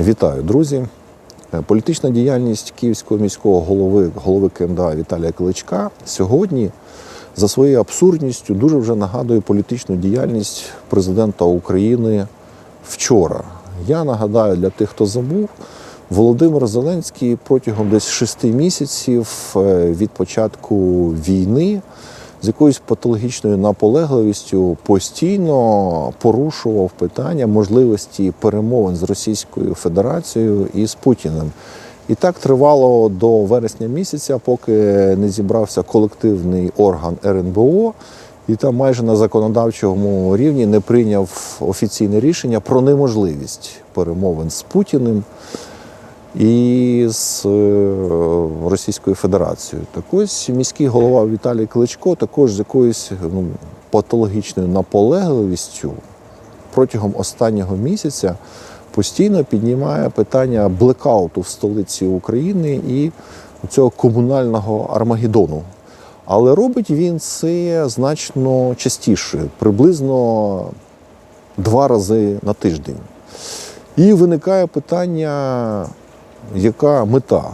Вітаю, друзі. Е, Політична діяльність київського міського голови, голови КМДА Віталія Кличка сьогодні за своєю абсурдністю дуже вже нагадує політичну діяльність президента України вчора. Я нагадаю для тих, хто забув, Володимир Зеленський протягом десь шести місяців е, від початку війни з якоюсь патологічною наполегливістю постійно порушував питання можливості перемовин з Російською Федерацією і з Путіним. І так тривало до вересня місяця, поки не зібрався колективний орган РНБО, і там майже на законодавчому рівні не прийняв офіційне рішення про неможливість перемовин з Путіним і з е, Російською Федерацією. Так ось міський голова Віталій Кличко також з якоюсь ну, патологічною наполегливістю протягом останнього місяця постійно піднімає питання блекауту в столиці України і цього комунального армагеддону. Але робить він це значно частіше, приблизно два рази на тиждень. І виникає питання, яка мета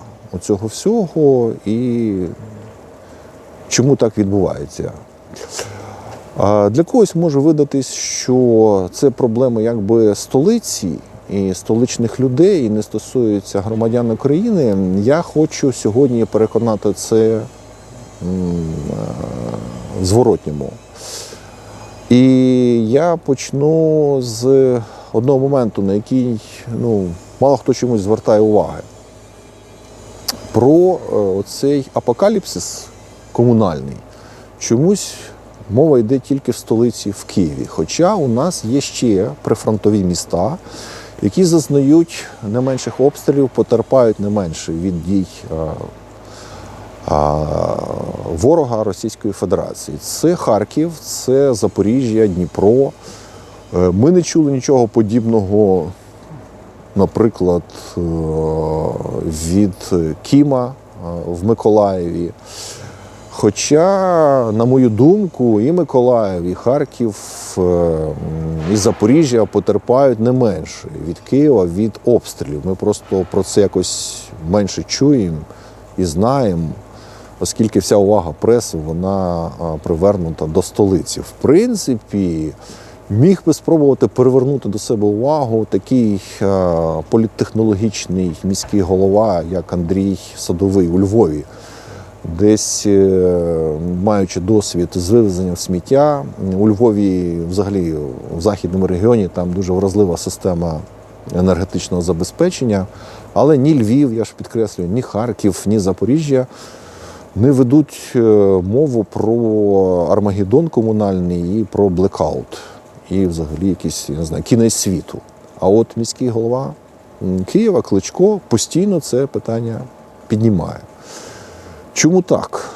цього всього і чому так відбувається. Для когось може видатись, що це проблеми якби столиці і столичних людей, і не стосуються громадян України. Я хочу сьогодні переконати це е, в зворотньому. І я почну з одного моменту, на який ну, мало хто чомусь звертає уваги. Про е, оцей апокаліпсис комунальний чомусь мова йде тільки в столиці в Києві. Хоча у нас є ще прифронтові міста, які зазнають не менших обстрілів, потерпають не менше від дій е, ворога Російської Федерації. Це Харків, це Запоріжжя, Дніпро. Е, Ми не чули нічого подібного, наприклад, е, від Кіма е, в Миколаєві. Хоча, на мою думку, і Миколаїв, і Харків, е, і Запоріжжя потерпають не менше від Києва, від обстрілів. Ми просто про це якось менше чуємо і знаємо, оскільки вся увага преси вона привернута до столиці. В принципі, міг би спробувати перевернути до себе увагу такий а, політтехнологічний міський голова, як Андрій Садовий у Львові десь е, маючи досвід з вивезенням сміття. У Львові, взагалі, в західному регіоні, там дуже вразлива система енергетичного забезпечення. Але ні Львів, я ж підкреслюю, ні Харків, ні Запоріжжя не ведуть е, мову про Армагеддон комунальний і про блекаут. І взагалі якийсь, я не знаю, кінець світу. А от міський голова Києва Кличко постійно це питання піднімає. Чому так?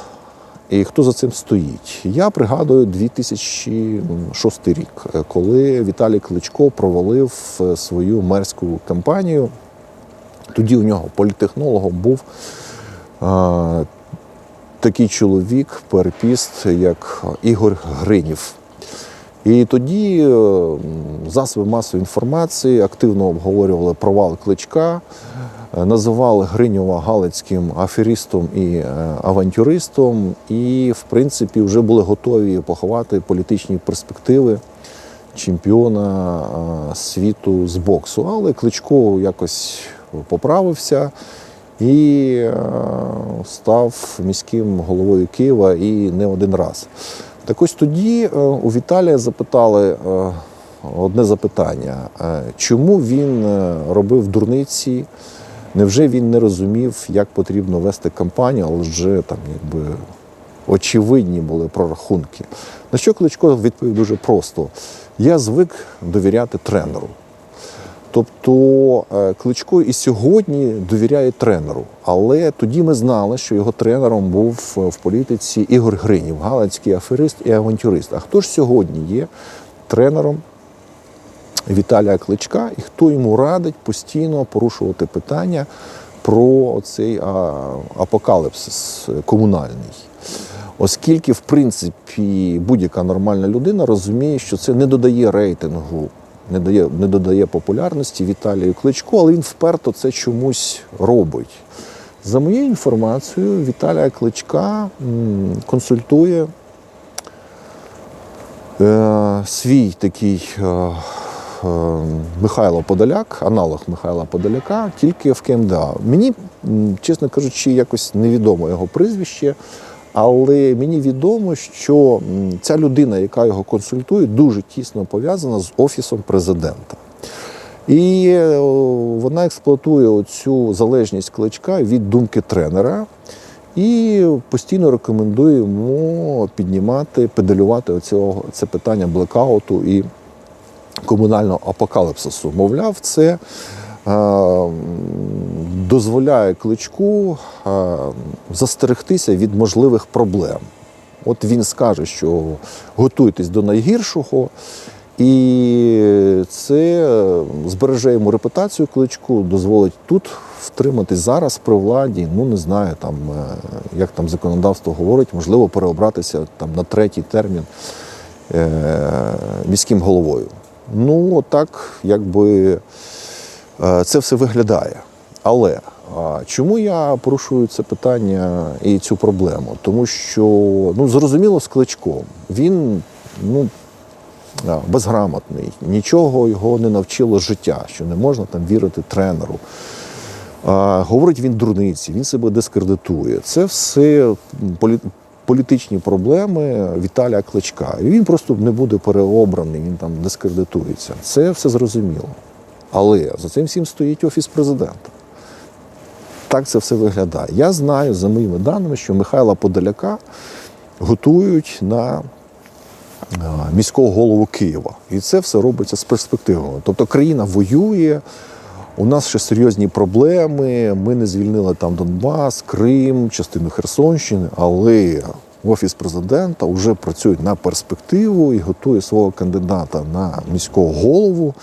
І хто за цим стоїть? Я пригадую 2006 рік, е, коли Віталій Кличко провалив е, свою мерську кампанію. Тоді у нього політехнологом був а, такий чоловік, перепіст, як Ігор Гринів. І тоді е, засоби масової інформації активно обговорювали провал кличка, е, називали Гриньова галицьким аферістом і е, авантюристом, і, в принципі, вже були готові поховати політичні перспективи чемпіона світу з боксу. Але Кличко якось поправився і став міським головою Києва і не один раз. Так ось тоді е, у Віталія запитали е, одне запитання: Е, чому він робив дурниці? Невже він не розумів, як потрібно вести кампанію, але вже там якби очевидні були прорахунки. На що Кличко відповів дуже просто: я звик довіряти тренеру. Тобто е, Кличко і сьогодні довіряє тренеру. Але тоді ми знали, що його тренером був е, в політиці Ігор Гринів, галицький аферист і авантюрист. А хто ж сьогодні є тренером Віталія Кличка і хто йому радить постійно порушувати питання про цей апокаліпсис комунальний? Оскільки, в принципі, будь-яка нормальна людина розуміє, що це не додає рейтингу не, дає, не додає популярності Віталію Кличку, але він вперто це чомусь робить. За моєю інформацією, Віталія Кличка консультує е, свій такий е, е, Михайло Подоляк, аналог Михайла Подоляка, тільки в КМДА. Мені, чесно кажучи, якось невідомо його прізвище, але мені відомо, що ця людина, яка його консультує, дуже тісно пов'язана з Офісом президента. І е, вона експлуатує цю залежність кличка від думки тренера і постійно рекомендує йому піднімати, педалювати оцього, це питання блекауту і комунального апокаліпсису. Мовляв, це дозволяє кличку е, застерегтися від можливих проблем. От він скаже, що готуйтесь до найгіршого, і це збереже йому репутацію кличку, дозволить тут втриматись зараз при владі. Ну не знаю, там е, як там законодавство говорить, можливо, переобратися там на третій термін е, міським головою. Ну так, якби е, це все виглядає. Але чому я порушую це питання і цю проблему? Тому що ну зрозуміло з кличком. Він ну безграмотний, нічого його не навчило життя, що не можна там вірити тренеру. Говорить він дурниці, він себе дискредитує. Це все полі- політичні проблеми Віталія Кличка. І він просто не буде переобраний, він там дискредитується. Це все зрозуміло. Але за цим всім стоїть офіс президента. Так це все виглядає. Я знаю за моїми даними, що Михайла Подоляка готують на е, міського голову Києва. І це все робиться з перспективами. Тобто країна воює, у нас ще серйозні проблеми. Ми не звільнили там Донбас, Крим, частину Херсонщини, але офіс президента вже працює на перспективу і готує свого кандидата на міського голову.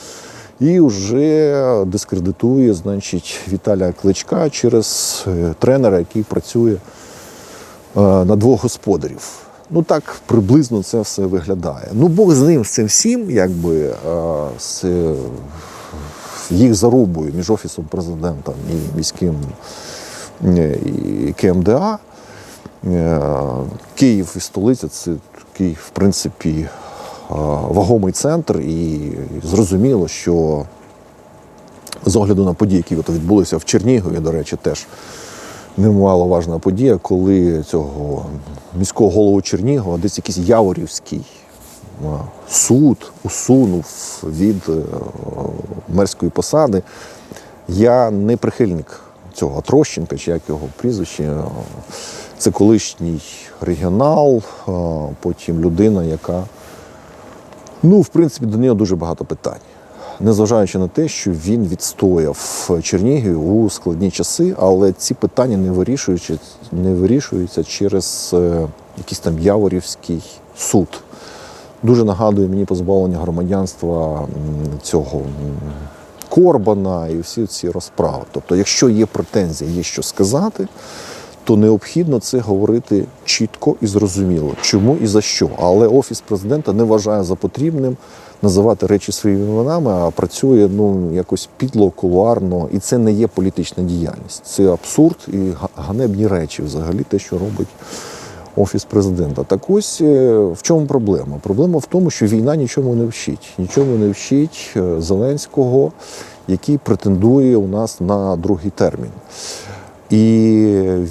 І вже дискредитує, значить, Віталія Кличка через е, тренера, який працює е, на двох господарів. Ну так приблизно це все виглядає. Ну, Бог з ним з цим всім, якби е, з їх зарубою між офісом президента і міським і КМДА. Київ і столиця це такий, в принципі, вагомий центр, і зрозуміло, що з огляду на події, які відбулися в Чернігові, до речі, теж немало важна подія, коли цього міського голову Чернігова, десь якийсь Яворівський суд усунув від е, мерської посади. Я не прихильник цього Трощенка, чи як його прізвище. Це колишній регіонал, потім людина, яка, ну, в принципі, до нього дуже багато питань. Незважаючи на те, що він відстояв Чернігів у складні часи, але ці питання не вирішуються, не вирішуються через е, якийсь там Яворівський суд. Дуже нагадує мені позбавлення громадянства цього Корбана і всі ці розправи. Тобто, якщо є претензії, є що сказати, то необхідно це говорити чітко і зрозуміло, чому і за що. Але офіс президента не вважає за потрібним називати речі своїми іменами, а працює ну якось підло, кулуарно, і це не є політична діяльність. Це абсурд і ганебні речі, взагалі, те, що робить офіс президента. Так ось е, в чому проблема? Проблема в тому, що війна нічому не вчить. Нічому не вчить е, Зеленського, який претендує у нас на другий термін. І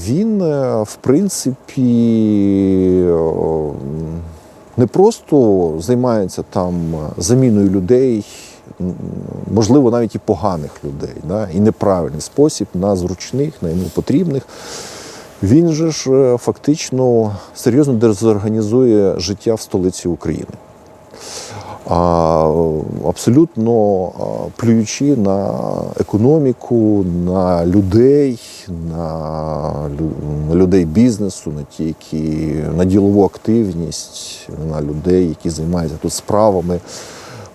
він, е, в принципі, не просто займається там заміною людей, можливо, навіть і поганих людей, да, і неправильний спосіб на зручних, на йому потрібних. Він же ж е, фактично серйозно дезорганізує життя в столиці України. Абсолютно плюючи на економіку, на людей, на людей бізнесу, на ті, які на ділову активність, на людей, які займаються тут справами.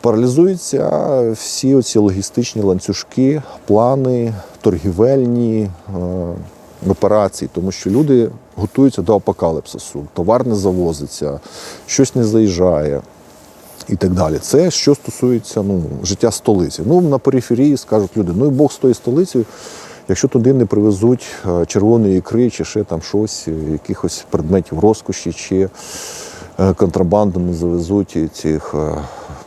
Паралізуються всі оці логістичні ланцюжки, плани, торгівельні е, операції, тому що люди готуються до апокаліпсису. Товар не завозиться, щось не заїжджає. І так далі. Це що стосується ну, життя столиці. Ну, на периферії скажуть люди, ну і Бог з тою столицею, якщо туди не привезуть е, червоної ікри чи ще там щось, е, якихось предметів розкоші, чи е, контрабанду не завезуть цих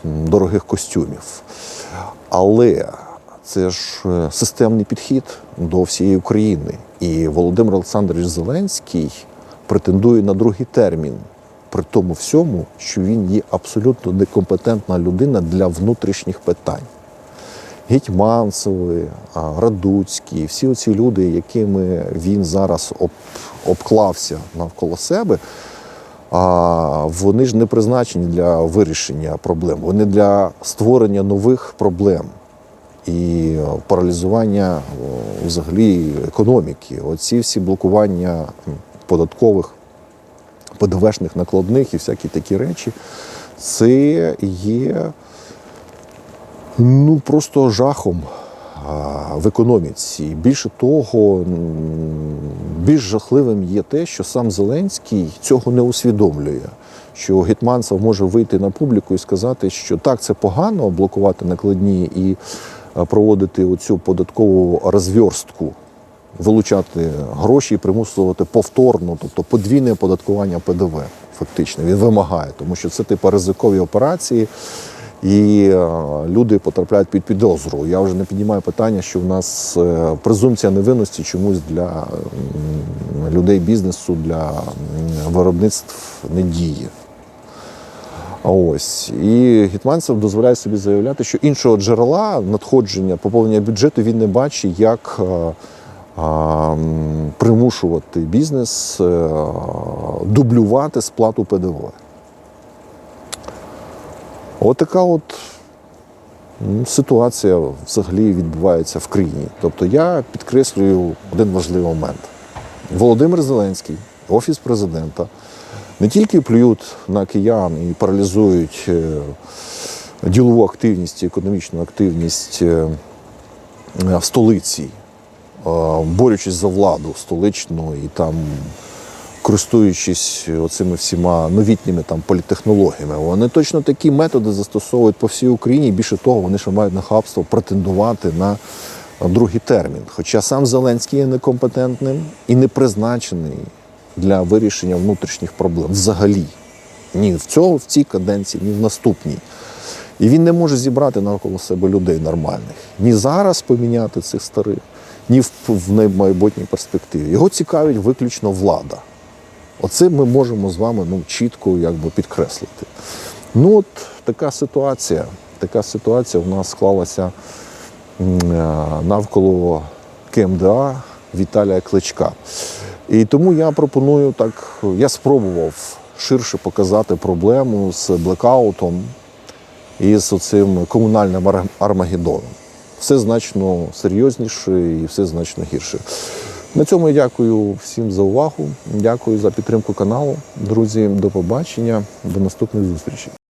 дорогих костюмів. Але це ж системний підхід до всієї України. І Володимир Олександрович Зеленський претендує на другий термін, при тому всьому, що він є абсолютно некомпетентна людина для внутрішніх питань. Гетьманцеви, а, Радуцький, всі оці люди, якими він зараз об, обклався навколо себе, а вони ж не призначені для вирішення проблем, вони для створення нових проблем і паралізування взагалі економіки. Оці всі блокування податкових, ПДВшних накладних і всякі такі речі, це є ну, просто жахом в економіці. Більше того, більш жахливим є те, що сам Зеленський цього не усвідомлює. Що Гетманцев може вийти на публіку і сказати, що так, це погано блокувати накладні і проводити оцю податкову розв'язку, вилучати гроші і примусувати повторно, тобто подвійне оподаткування ПДВ. Фактично він вимагає, тому що це типу ризикові операції, і е, люди потрапляють під підозру. Я вже не піднімаю питання, що в нас е, презумпція невинності чомусь для людей бізнесу, для виробництв не діє. Ось і Гетманцев дозволяє собі заявляти, що іншого джерела надходження поповнення бюджету він не бачить, як е, примушувати бізнес е, дублювати сплату ПДВ. От така от ситуація взагалі відбувається в країні. Тобто я підкреслюю один важливий момент. Володимир Зеленський, Офіс президента, не тільки плюють на киян і паралізують е, ділову активність, економічну активність е, в столиці, борючись за владу столичну і там користуючись оцими всіма новітніми там політехнологіями, вони точно такі методи застосовують по всій Україні. Більше того, вони ще мають нахабство претендувати на другий термін. Хоча сам Зеленський є некомпетентним і не призначений для вирішення внутрішніх проблем взагалі. Ні в цьому в цій каденції, ні в наступній. І він не може зібрати навколо себе людей нормальних. Ні зараз поміняти цих старих, ні в, майбутній перспективі. Його цікавить виключно влада. Оце ми можемо з вами ну, чітко якби, підкреслити. Ну, от така ситуація. Така ситуація в нас склалася е, навколо КМДА Віталія Кличка. І тому я пропоную так, я спробував ширше показати проблему з блекаутом і з цим комунальним ар- армагеддоном. Все значно серйозніше і все значно гірше. На цьому я дякую всім за увагу. Дякую за підтримку каналу. Друзі, до побачення, до наступних зустрічей.